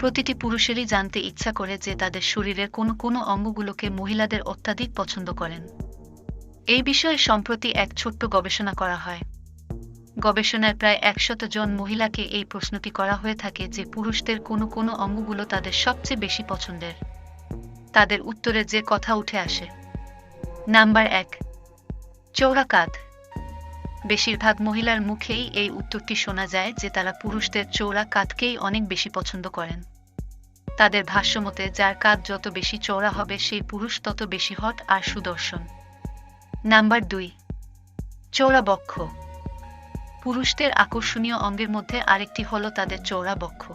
প্রতিটি পুরুষেরই জানতে ইচ্ছা করে যে তাদের শরীরের কোনো কোনো অঙ্গগুলোকে মহিলাদের অত্যাধিক পছন্দ করেন। এই বিষয়ে সম্প্রতি এক ছোট্ট গবেষণা করা হয়। গবেষণায় প্রায় একশত জন মহিলাকে এই প্রশ্নটি করা হয়ে থাকে যে পুরুষদের কোনো কোনো অঙ্গগুলো তাদের সবচেয়ে বেশি পছন্দের। তাদের উত্তরে যে কথা উঠে আসে। নাম্বার এক চৌড়া কাঁধ বেশিরভাগ মহিলার মুখেই এই উত্তরটি শোনা যায় যে তারা পুরুষদের চৌড়া কাঁধকেই অনেক বেশি পছন্দ করেন। তাদের ভাষ্যমতে যার কাঁধ যত বেশি চৌড়া হবে, সেই পুরুষ তত বেশি হট আর সুদর্শন। নাম্বার দুই চৌড়া বক্ষ। পুরুষদের আকর্ষণীয় অঙ্গের মধ্যে আরেকটি হল তাদের চৌড়া বক্ষ।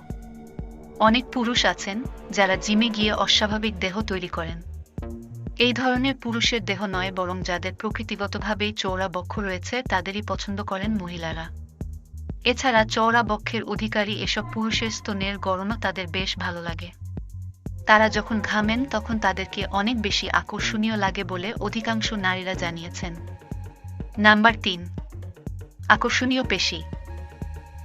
অনেক পুরুষ আছেন যারা জিমে গিয়ে অস্বাভাবিক দেহ তৈরি করেন। এই ধরনের পুরুষের দেহ নয়, বরং যাদের প্রকৃতিগতভাবেই চৌড়া বক্ষ রয়েছে, তাদেরই পছন্দ করেন মহিলারা। এছাড়া চৌড়া বক্ষের অধিকারী এসব পুরুষের স্তনের গড়নও তাদের বেশ ভালো লাগে। তারা যখন ঘামেন, তখন তাদেরকে অনেক বেশি আকর্ষণীয় লাগে বলে অধিকাংশ নারীরা জানিয়েছেন। নাম্বার তিন, আকর্ষণীয় পেশি।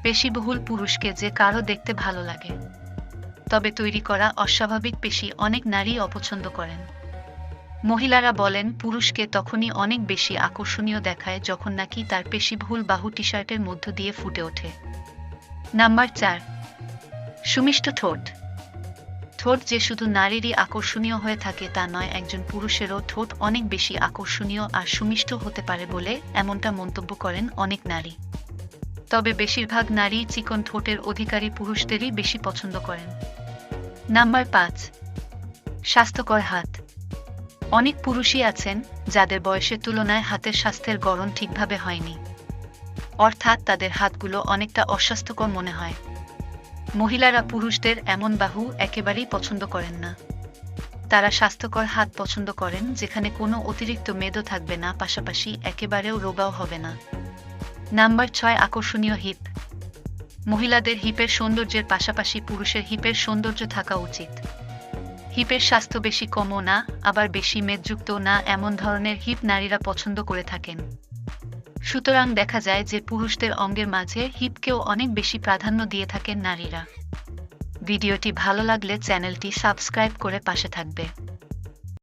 পেশিবহুল পুরুষকে যে কারও দেখতে ভালো লাগে। তবে তৈরি করা অস্বাভাবিক পেশি অনেক নারী অপছন্দ করেন। মহিলারা বলেন, পুরুষকে তখনই অনেক বেশি আকর্ষণীয় দেখায় যখন নাকি তার পেশিবহুল বাহু টি শার্টের মধ্য দিয়ে ফুটে ওঠে। নাম্বার চার। সুমিষ্ট ঠোঁট। ঠোঁট যে শুধু নারীরই আকর্ষণীয় হয়ে থাকে তা নয়, একজন পুরুষেরও ঠোঁট অনেক বেশি আকর্ষণীয় আর সুমিষ্ট হতে পারে বলে এমনটা মন্তব্য করেন অনেক নারী। তবে বেশিরভাগ নারী চিকন ঠোঁটের অধিকারী পুরুষদেরই বেশি পছন্দ করেন। নাম্বার পাঁচ। স্বাস্থ্যকর হাত। অনেক পুরুষই আছেন, যাদের বয়সের তুলনায় হাতের স্বাস্থ্যের গড়ন ঠিকভাবে হয়নি। অর্থাৎ তাদের হাতগুলো অনেকটা অস্বাস্থ্যকর মনে হয়। মহিলারা পুরুষদের এমন বাহু একেবারেই পছন্দ করেন না। তারা স্বাস্থ্যকর হাত পছন্দ করেন, যেখানে কোনো অতিরিক্ত মেদও থাকবে না, পাশাপাশি একেবারেও রোগাও হবে না। নাম্বার ছয়, আকর্ষণীয় হিপ। মহিলাদের হিপের সৌন্দর্যের পাশাপাশি পুরুষের হিপের সৌন্দর্য থাকা উচিত। হিপের স্বাস্থ্য বেশি কমও না, আবার বেশি মেদযুক্ত না, এমন ধরনের হিপ নারীরা পছন্দ করে থাকেন। সুতরাং দেখা যায় যে পুরুষদের অঙ্গের মাঝে হিপকেও অনেক বেশি প্রাধান্য দিয়ে থাকেন নারীরা। ভিডিওটি ভালো লাগলে চ্যানেলটি সাবস্ক্রাইব করে পাশে থাকবে।